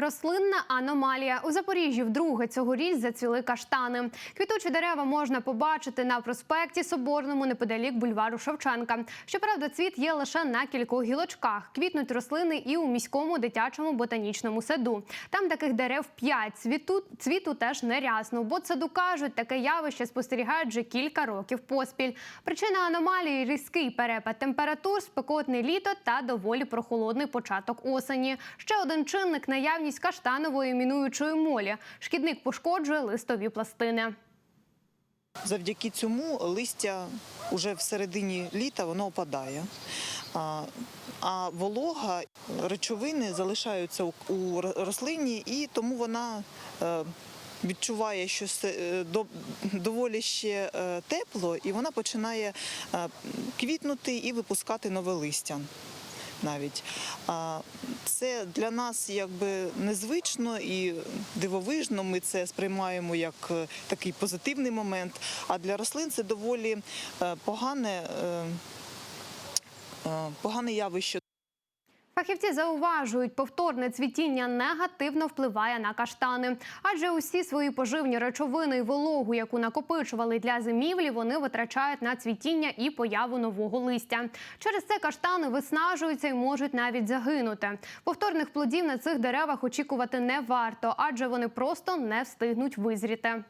Рослинна аномалія у Запоріжжі вдруге цьогоріч зацвіли каштани. Квітучі дерева можна побачити на проспекті Соборному неподалік бульвару Шевченка. Щоправда, цвіт є лише на кількох гілочках. Квітнуть рослини і у міському дитячому ботанічному саду. Там таких дерев п'ять. Цвіту цвіту теж нерясно. Бо саду кажуть, таке явище спостерігають вже кілька років поспіль. Причина аномалії різкий перепад температур, спекотне літо та доволі прохолодний початок осені. Ще один чинник наявність каштанової мінуючої молі. Шкідник пошкоджує листові пластини. Завдяки цьому листя вже в середині літа воно опадає. А, волога, речовини залишаються у, рослині, і тому вона е, відчуває, що е, доволі ще е, тепло, і вона починає квітнути і випускати нове листя. Навіть це для нас якби незвично і дивовижно. Ми це сприймаємо як е, такий позитивний момент. А для рослин це доволі е, погане, е, погане явище. Фахівці зауважують, повторне цвітіння негативно впливає на каштани, адже усі свої поживні речовини і вологу, яку накопичували для зимівлі, вони витрачають на цвітіння і появу нового листя. Через це каштани виснажуються і можуть навіть загинути. Повторних плодів на цих деревах очікувати не варто, адже вони просто не встигнуть визріти.